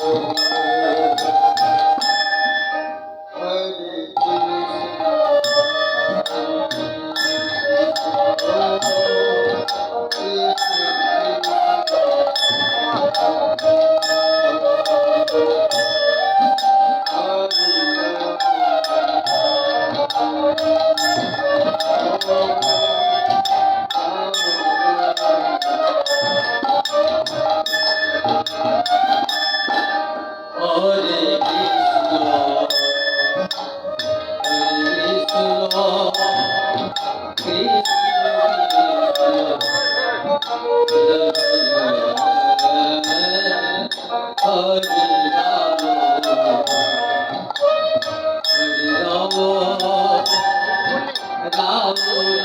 Thank you. 到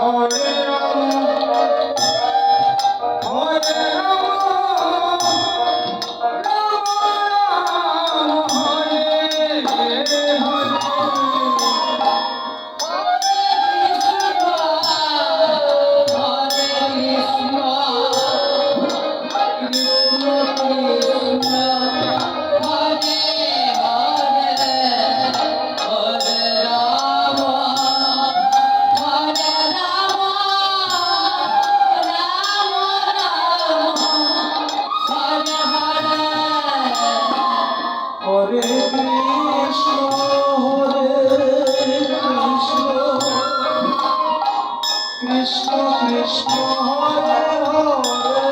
Oh, Hare Hare.